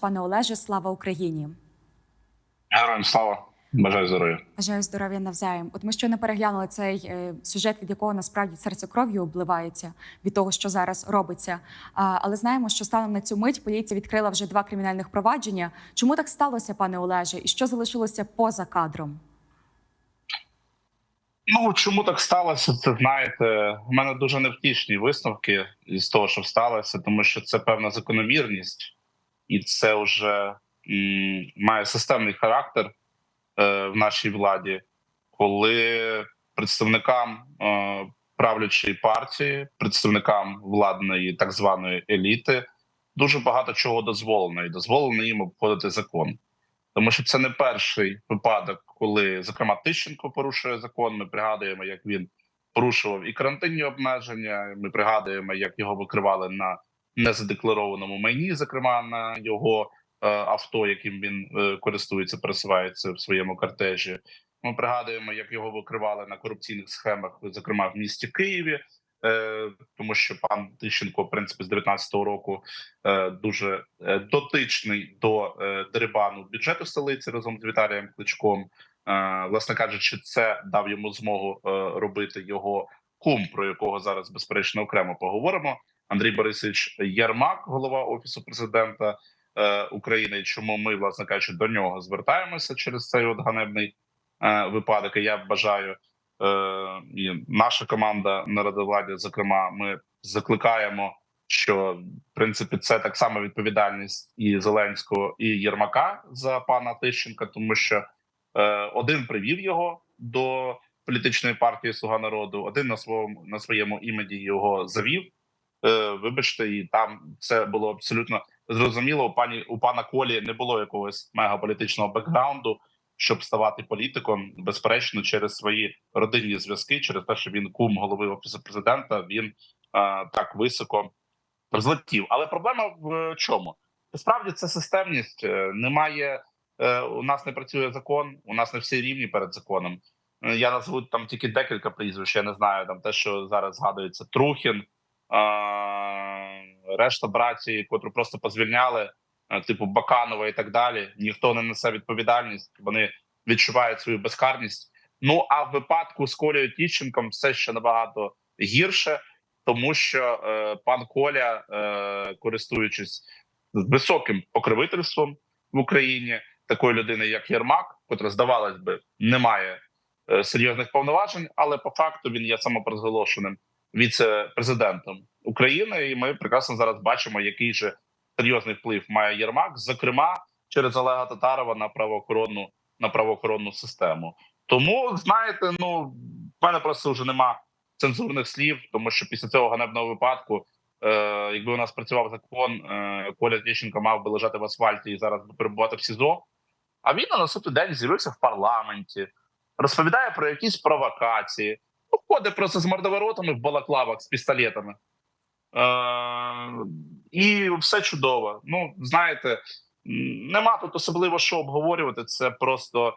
Пане Олеже, слава Україні! Героям слава, бажаю здоров'я. Бажаю здоров'я навзаєм. От ми щойно переглянули цей е, сюжет, від якого насправді серце кров'ю обливається від того, що зараз робиться. Але знаємо, що станом на цю мить поліція відкрила вже два кримінальних провадження. Чому так сталося, пане Олеже, і що залишилося поза кадром? Ну чому так сталося? Це знаєте, у мене дуже невтішні висновки із того, що сталося, тому що це певна закономірність, і це вже має системний характер е, в нашій владі, коли представникам е, правлячої партії, представникам владної так званої еліти, дуже багато чого дозволено, і дозволено їм обходити закон. Тому що це не перший випадок, коли зокрема Тищенко порушує закон. Ми пригадуємо, як він порушував і карантинні обмеження. Ми пригадуємо, як його викривали на незадекларованому майні, зокрема на його е, авто, яким він е, користується, пересувається в своєму кортежі. Ми пригадуємо, як його викривали на корупційних схемах, зокрема в місті Києві. Е, тому що пан Тищенко, в принципі, з 19-го року дуже дотичний до дерибану бюджету столиці разом з Віталієм Кличком. Власне кажучи, це дав йому змогу робити його кум, про якого зараз безперечно окремо поговоримо. Андрій Борисович Єрмак, голова офісу президента е, України. Чому ми, власне кажучи, до нього звертаємося через цей от ганебний е, випадок? І я бажаю. Е, і наша команда на Радовладі, зокрема, ми закликаємо, що в принципі це так само відповідальність і Зеленського і Єрмака за пана Тищенка, тому що е, один привів його до політичної партії Слуга народу, один на своєму на своєму імені його завів. Е, вибачте, і там це було абсолютно зрозуміло. У пані у пана Колі не було якогось мегаполітичного бекграунду щоб ставати політиком, безперечно, через свої родинні зв'язки, через те, що він кум голови офісу президента, він а, так високо злетів. Але проблема в чому? Насправді це системність. Е, Немає е, у нас не працює закон. У нас не всі рівні перед законом. Е, Я назву там тільки декілька прізвищ. Я не знаю там те, що зараз згадується Трухін, решта браті, котру просто позвільняли е, типу Баканова і так далі. Ніхто не несе відповідальність, вони відчувають свою безкарність. Ну а в випадку з Колею Тіщенком все ще набагато гірше, тому що е, пан Коля, е, користуючись високим покровительством в Україні, такої людини, як Єрмак, котра здавалось би, не має е, серйозних повноважень, але по факту він є самопрозголошеним віце-президентом України, і ми прекрасно зараз бачимо, який же серйозний вплив має Єрмак, зокрема через Олега Татарова на правоохоронну на правоохоронну систему. Тому знаєте, ну в мене просто вже нема цензурних слів, тому що після цього ганебного випадку, е, якби у нас працював закон, е, Коля Тищенко мав би лежати в асфальті і зараз перебувати в СІЗО. А він на наступний день з'явився в парламенті, розповідає про якісь провокації, ходить просто з мордоворотами в балаклавах з пістолетами. Е, і все чудово. Ну, знаєте, нема тут особливо що обговорювати. Це просто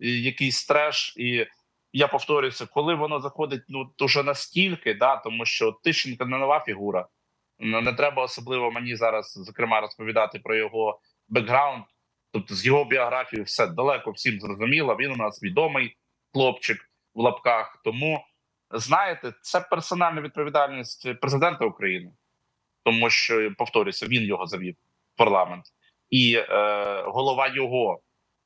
е, якийсь треш. І я повторююся, коли воно заходить ну уже настільки, да, тому що Тищенко не нова фігура. Ну, Не треба особливо мені зараз, зокрема, розповідати про його бекграунд. Тобто, з його біографією все далеко всім зрозуміло. Він у нас відомий хлопчик в лапках. Тому знаєте, це персональна відповідальність президента України, тому що повторюся, він його завів в парламент, і е, голова його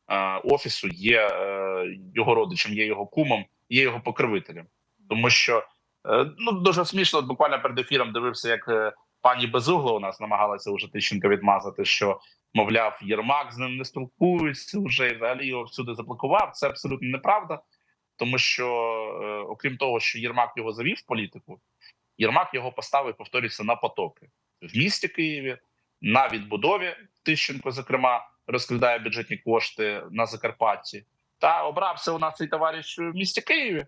е, офісу є е, його родичем, є його кумом, є його покровителем. Тому що е, ну дуже смішно. От буквально перед ефіром дивився, як е, пані Безугла у нас намагалася уже Тищенка відмазати, що мовляв, Єрмак з ним не спілкується вже і взагалі його всюди заблокував. Це абсолютно неправда. Тому що, е, окрім того, що Єрмак його завів в політику, Єрмак його поставив, повторюся, на потоки в місті Києві, на відбудові Тищенко, зокрема, розглядає бюджетні кошти на Закарпатті. Та обрався у нас цей товариш в місті Києві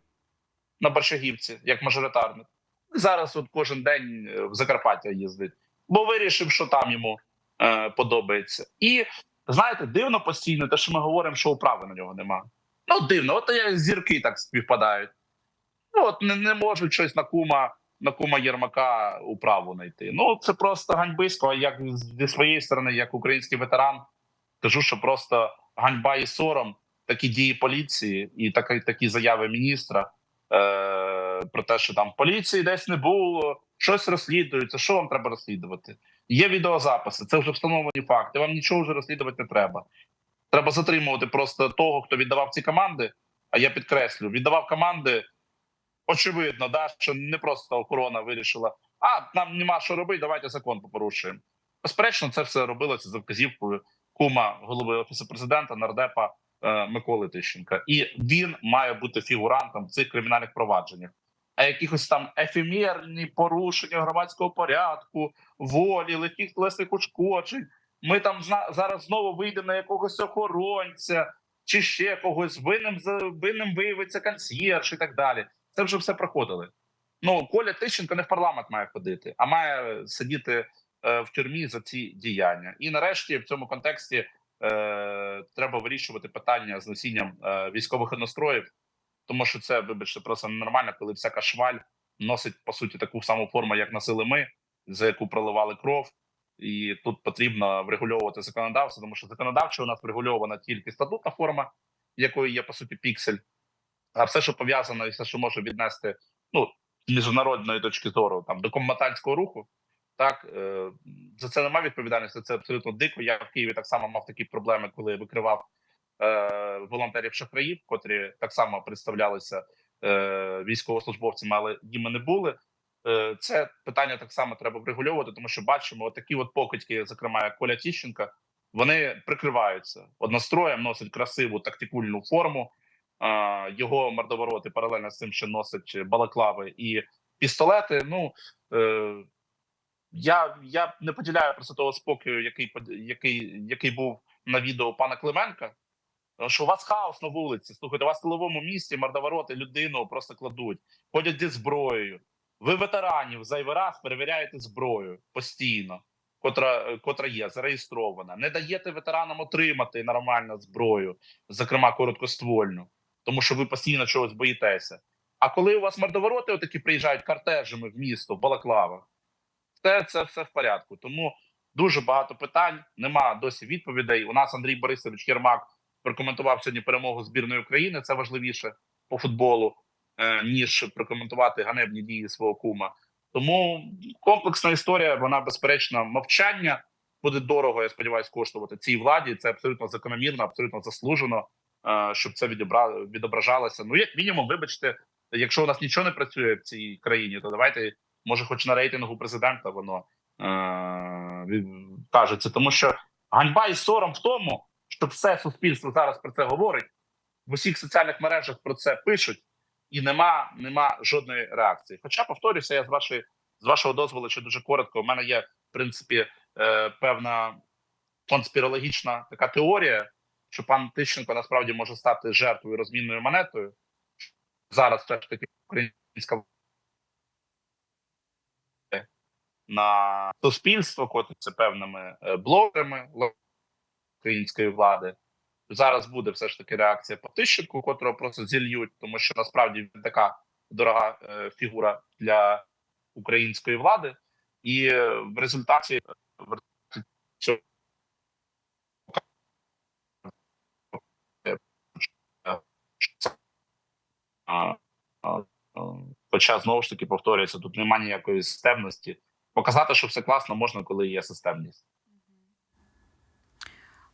на Борщагівці, як мажоритарник. І зараз от кожен день е, в Закарпаття їздить, бо вирішив, що там йому е, подобається. І знаєте, дивно постійно, те, що ми говоримо, що управи на нього немає. Ну, дивно, от як зірки так співпадають. Ну, от не, не можуть щось на кума на кума Єрмака управу знайти. Ну це просто ганьбисько. А як зі своєї сторони, як український ветеран, кажу, що просто ганьба і сором такі дії поліції і такі, такі заяви міністра е, про те, що там поліції десь не було, щось розслідується. Що вам треба розслідувати? Є відеозаписи, це вже встановлені факти. Вам нічого вже розслідувати не треба. Треба затримувати просто того, хто віддавав ці команди. А я підкреслю, віддавав команди. Очевидно, да, що не просто охорона вирішила, а нам нема що робити, давайте закон попорушуємо. Безперечно, це все робилося за вказівкою кума голови офісу президента нардепа е, Миколи Тищенка. І він має бути фігурантом в цих кримінальних провадженнях. А якихось там ефемерні порушення громадського порядку, волі, легких тілесних ушкоджень. Ми там зараз знову вийдемо на якогось охоронця чи ще когось винним винним виявиться консьєрж і так далі. Це вже все проходили. Ну Коля Тищенко не в парламент має ходити, а має сидіти е, в тюрмі за ці діяння. І нарешті в цьому контексті е, треба вирішувати питання з носінням е, військових одностроїв, тому що це, вибачте, просто ненормально, коли всяка шваль носить по суті таку саму форму, як носили ми, за яку проливали кров. І тут потрібно врегульовувати законодавство, тому що законодавчо у нас врегульована тільки статутна форма, якою є по суті піксель. А все, що пов'язано, і все, що може віднести ну з міжнародної точки зору, там до комбатантського руху, так е, за це немає відповідальності. Це абсолютно дико. Я в Києві так само мав такі проблеми, коли викривав е, волонтерів шахраїв, котрі так само представлялися е, військовослужбовцями, але їми не були. Е, Це питання так само треба врегульовувати, тому що бачимо такі от покидьки, зокрема як Коля Тіщенка, вони прикриваються одностроєм, носять красиву тактикульну форму. Його мордовороти паралельно з цим ще носять балаклави і пістолети. Ну е, я, я не поділяю просто того спокою, який який, який був на відео пана Клименка. Що у вас хаос на вулиці. Слухайте, у вас в тиловому місті мордовороти людину просто кладуть, ходять зі зброєю. Ви ветеранів зайвий раз перевіряєте зброю постійно, котра, котра є зареєстрована. Не даєте ветеранам отримати нормальну зброю, зокрема короткоствольну, тому що ви постійно чогось боїтеся. А коли у вас мордовороти отакі приїжджають картежами в місто в балаклавах, це, це все в порядку. Тому дуже багато питань, нема досі відповідей. У нас Андрій Борисович Єрмак прокоментував сьогодні перемогу збірної України. Це важливіше по футболу, ніж прокоментувати ганебні дії свого кума. Тому комплексна історія, вона безперечно мовчання буде дорого. Я сподіваюся, коштувати цій владі. Це абсолютно закономірно, абсолютно заслужено, е, щоб це відобра... відображалося. Ну, як мінімум, вибачте, якщо у нас нічого не працює в цій країні, то давайте, може, хоч на рейтингу президента воно е... кажеться, тому що ганьба і сором в тому, що все суспільство зараз про це говорить. В усіх соціальних мережах про це пишуть, і нема, нема жодної реакції. Хоча повторюся, я з вашої з вашого дозволу, ще дуже коротко. У мене є в принципі е, певна конспірологічна така теорія, що пан Тищенко насправді може стати жертвою розмінною монетою. Зараз все ж таки українська на суспільство, це певними е, блогерами української влади. Зараз буде все ж таки реакція по Тищенку, котрого просто зільють, тому що насправді він така дорога е, фігура для української влади, і е, в результаті цього а, Хоча знову ж таки повторюється, тут немає ніякої системності. Показати, що все класно, можна, коли є системність.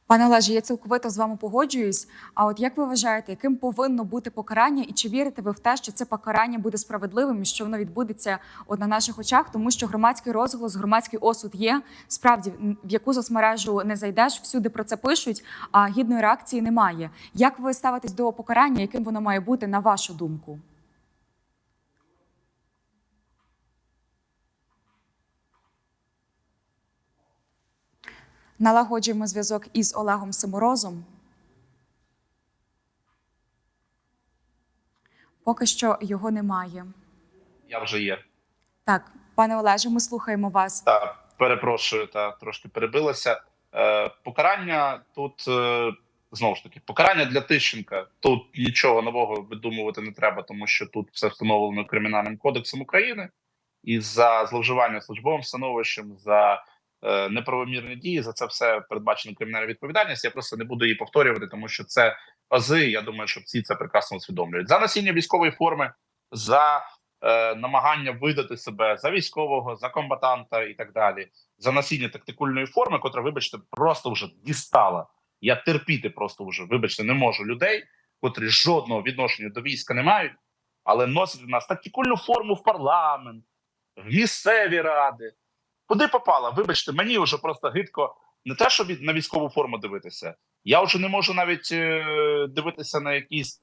Пане Олеже, я цілковито з вами погоджуюсь. А от як ви вважаєте, яким повинно бути покарання, і чи вірите ви в те, що це покарання буде справедливим і що воно відбудеться от на наших очах? Тому що громадський розголос, громадський осуд є. Справді, в яку соцмережу не зайдеш, всюди про це пишуть, а гідної реакції немає. Як ви ставитесь до покарання, яким воно має бути на вашу думку? Налагоджуємо зв'язок із Олегом Симорозом. Поки що його немає. Я вже є. Так, пане Олеже, ми слухаємо вас. Та перепрошую, та трошки перебилося. Е, покарання тут е, знову ж таки покарання для Тищенка. Тут нічого нового видумувати не треба, тому що тут все встановлено кримінальним кодексом України, і за зловживання службовим становищем, за неправомірні дії. За це все передбачена кримінальна відповідальність. Я просто не буду її повторювати, тому що це ази. Я думаю, що всі це прекрасно усвідомлюють. За носіння військової форми, за е, намагання видати себе за військового, за комбатанта і так далі, за носіння тактикульної форми, котра, вибачте, просто вже дістала. Я терпіти просто вже, вибачте, не можу людей, котрі жодного відношення до війська не мають, але носять в нас тактикульну форму в парламент, в місцеві ради. Куди попала? Вибачте, мені вже просто гидко не те, від- на військову форму дивитися. Я вже не можу навіть е, дивитися на якийсь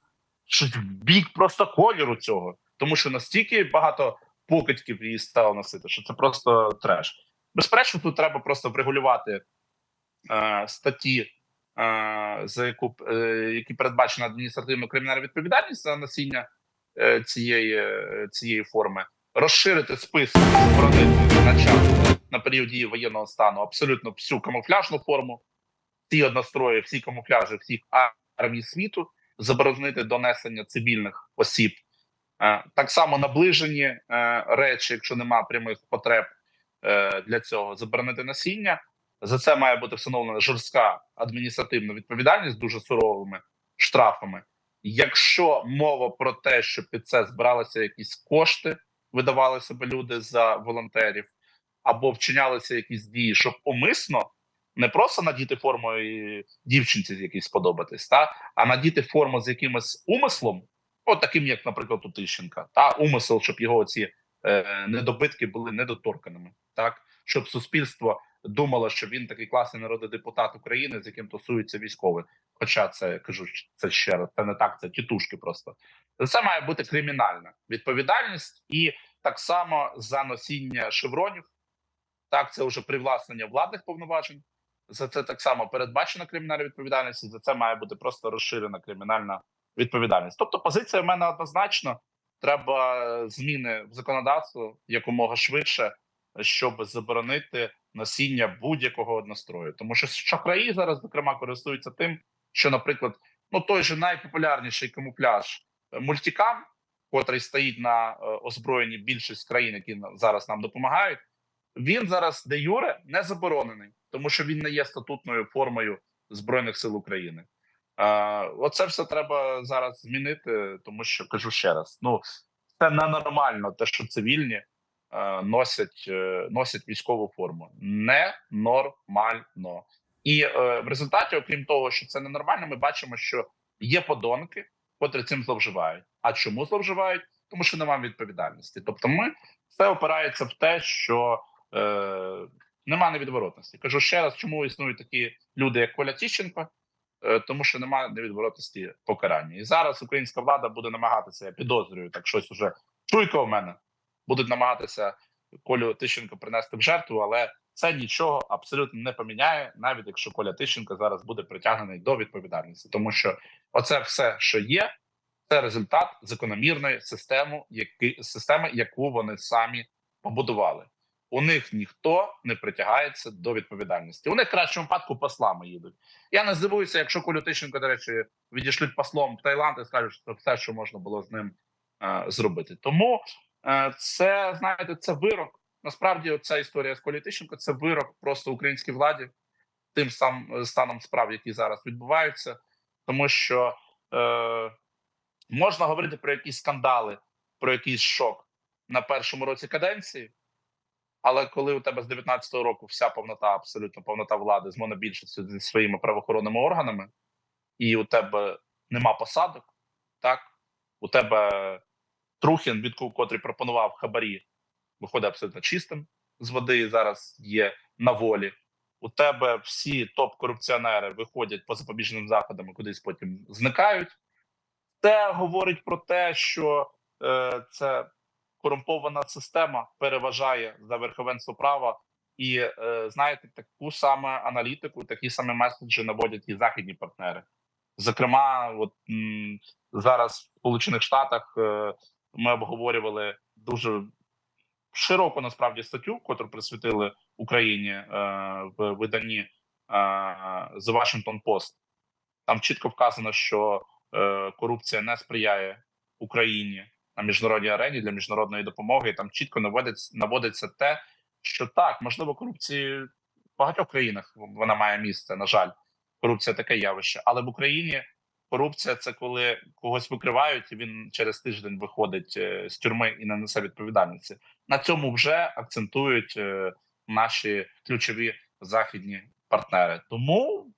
бік просто кольору цього, тому що настільки багато покидьків її стало носити, що це просто треш. Безперечно, тут треба просто врегулювати е, статті, е, за яку е, які передбачена адміністративно кримінальна відповідальність за носіння е, цієї, е, цієї форми, розширити список заборонити на час на період дії воєнного стану абсолютно всю камуфляжну форму, всі однострої, всі камуфляжі, всіх армій світу, заборонити донесення цивільних осіб. Е, Так само наближені е, речі, якщо немає прямих потреб е, для цього, заборонити носіння. За це має бути встановлена жорстка адміністративна відповідальність з дуже суровими штрафами. Якщо мова про те, що під це збиралися якісь кошти, видавали себе люди за волонтерів, або вчинялися якісь дії, щоб умисно не просто надіти форму і дівчинці якійсь сподобатись, та а надіти форму з якимось умислом, от таким, як, наприклад, у Тищенка, та умисел, щоб його ці е, недобитки були недоторканими, так щоб суспільство думало, що він такий класний народний депутат України, з яким тусується військовий. Хоча це кажу, це ще раз, це не так, це тітушки просто. Це має бути кримінальна відповідальність, і так само за носіння шевронів. Так, це вже привласнення владних повноважень. За це так само передбачена кримінальна відповідальність. і За це має бути просто розширена кримінальна відповідальність. Тобто, позиція в мене однозначно: треба зміни в законодавство якомога швидше, щоб заборонити носіння будь-якого однострою. Тому що шахраї зараз, зокрема, користуються тим, що, наприклад, ну той же найпопулярніший камуфляж е, мультикам, котрий стоїть на е, озброєнні більшість країн, які зараз нам допомагають. Він зараз де юре не заборонений, тому що він не є статутною формою збройних сил України. Е, оце все треба зараз змінити, тому що кажу ще раз: ну це ненормально, те, що цивільні е, носять, е, носять військову форму. Ненормально. І е, в результаті, окрім того, що це ненормально, ми бачимо, що є подонки, котрі цим зловживають. А чому зловживають? Тому що немає відповідальності. Тобто, ми все опирається в те, що е, немає невідворотності. Кажу ще раз, чому існують такі люди, як Коля Тіщенко, е, тому що немає невідворотності покарання. І зараз українська влада буде намагатися, я підозрюю, так щось уже чуйка в мене, будуть намагатися Колю Тищенко принести в жертву, але це нічого абсолютно не поміняє, навіть якщо Коля Тищенко зараз буде притягнений до відповідальності, тому що оце все, що є, це результат закономірної системи, системи, яку вони самі побудували. У них ніхто не притягається до відповідальності. У них в кращому випадку послами їдуть. Я не здивуюся, якщо Колю Тищенко, до речі, відійшлють послом в Таїланд і скажуть, що все, що можна було з ним е, зробити. Тому е, це знаєте, це вирок. Насправді, ця історія з Колі Тищенко це вирок просто українській владі, тим сам станом справ, які зараз відбуваються, тому що е, можна говорити про якісь скандали, про якийсь шок на першому році каденції. Але коли у тебе з 19-го року вся повнота, абсолютно повнота влади з монобільшістю зі своїми правоохоронними органами, і у тебе нема посадок, так у тебе Трухін, від котрий пропонував хабарі, виходить абсолютно чистим з води. Зараз є на волі. У тебе всі топ-корупціонери виходять по запобіжним заходам кудись потім зникають. Це говорить про те, що е, це корумпована система переважає за верховенство права, і е, знаєте, таку саме аналітику, такі самі меседжі наводять і західні партнери. Зокрема, от зараз в Сполучених Штатах е, ми обговорювали дуже широку насправді статтю, котру присвятили Україні е, в виданні е, The Washington Post. Там чітко вказано, що корупція не сприяє Україні на міжнародній арені для міжнародної допомоги. І там чітко наводиться наводиться те, що так можливо корупції в багатьох країнах вона має місце. На жаль, корупція таке явище, але в Україні корупція це коли когось викривають, і він через тиждень виходить е, з тюрми і не несе відповідальності. На цьому вже акцентують е, наші ключові західні партнери. Тому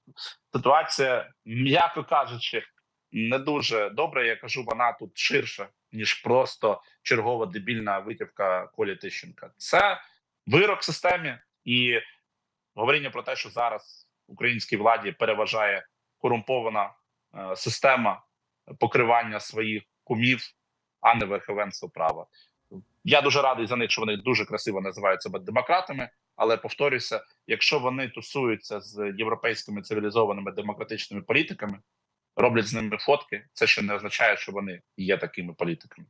ситуація, м'яко кажучи, не дуже добра. Я кажу, вона тут ширша ніж просто чергова дебільна витівка Колі Тищенка. Це вирок системі і говоріння про те, що зараз українській владі переважає корумпована е, система покривання своїх кумів, а не верховенство права. Я дуже радий за них, що вони дуже красиво називають себе демократами. Але повторюся, якщо вони тусуються з європейськими цивілізованими демократичними політиками, роблять з ними фотки, це ще не означає, що вони є такими політиками.